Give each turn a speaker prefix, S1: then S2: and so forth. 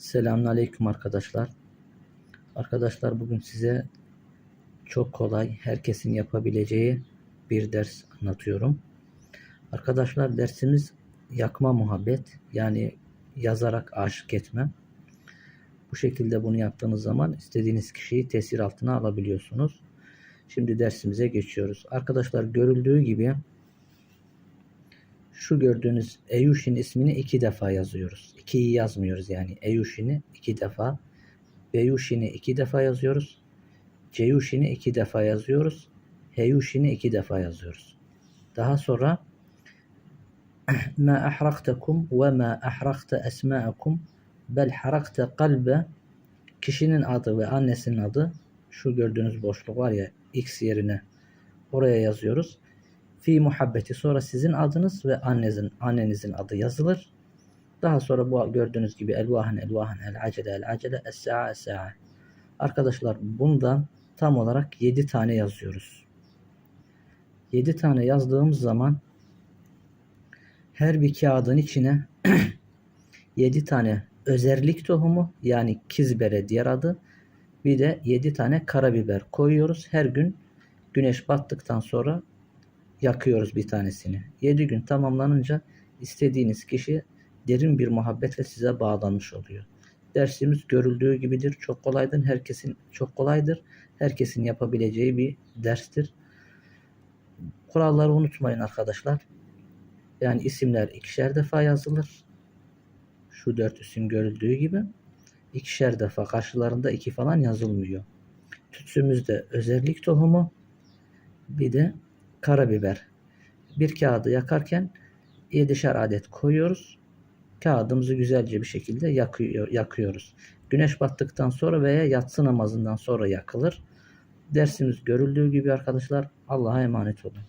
S1: Selamünaleyküm arkadaşlar. Arkadaşlar bugün size çok kolay, herkesin yapabileceği bir ders anlatıyorum. Arkadaşlar dersimiz yakma muhabbet yani yazarak aşık etme. Bu şekilde bunu yaptığınız zaman istediğiniz kişiyi tesir altına alabiliyorsunuz. Şimdi dersimize geçiyoruz. Arkadaşlar görüldüğü gibi şu gördüğünüz Eyuşin ismini iki defa yazıyoruz. İkiyi yazmıyoruz yani. Eyuşin'i iki defa. Beyuşin'i iki defa yazıyoruz. Ceyuşin'i iki defa yazıyoruz. Heyuşin'i iki defa yazıyoruz. Daha sonra ma ahraktekum ve ma ahrakte esma'akum bel harakte kalbe kişinin adı ve annesinin adı şu gördüğünüz boşluk var ya x yerine oraya yazıyoruz fi muhabbeti sonra sizin adınız ve annenizin annenizin adı yazılır. Daha sonra bu gördüğünüz gibi elvahan elvahan el acele el acele es sa'a. Arkadaşlar bundan tam olarak 7 tane yazıyoruz. 7 tane yazdığımız zaman her bir kağıdın içine 7 tane özerlik tohumu yani kizbere diğer adı bir de 7 tane karabiber koyuyoruz. Her gün güneş battıktan sonra yakıyoruz bir tanesini. 7 gün tamamlanınca istediğiniz kişi derin bir muhabbetle size bağlanmış oluyor. Dersimiz görüldüğü gibidir. Çok kolaydır. Herkesin çok kolaydır. Herkesin yapabileceği bir derstir. Kuralları unutmayın arkadaşlar. Yani isimler ikişer defa yazılır. Şu dört isim görüldüğü gibi. ikişer defa karşılarında iki falan yazılmıyor. Tütsümüzde özellik tohumu bir de karabiber. Bir kağıdı yakarken 7'şer adet koyuyoruz. Kağıdımızı güzelce bir şekilde yakıyor, yakıyoruz. Güneş battıktan sonra veya yatsı namazından sonra yakılır. Dersimiz görüldüğü gibi arkadaşlar Allah'a emanet olun.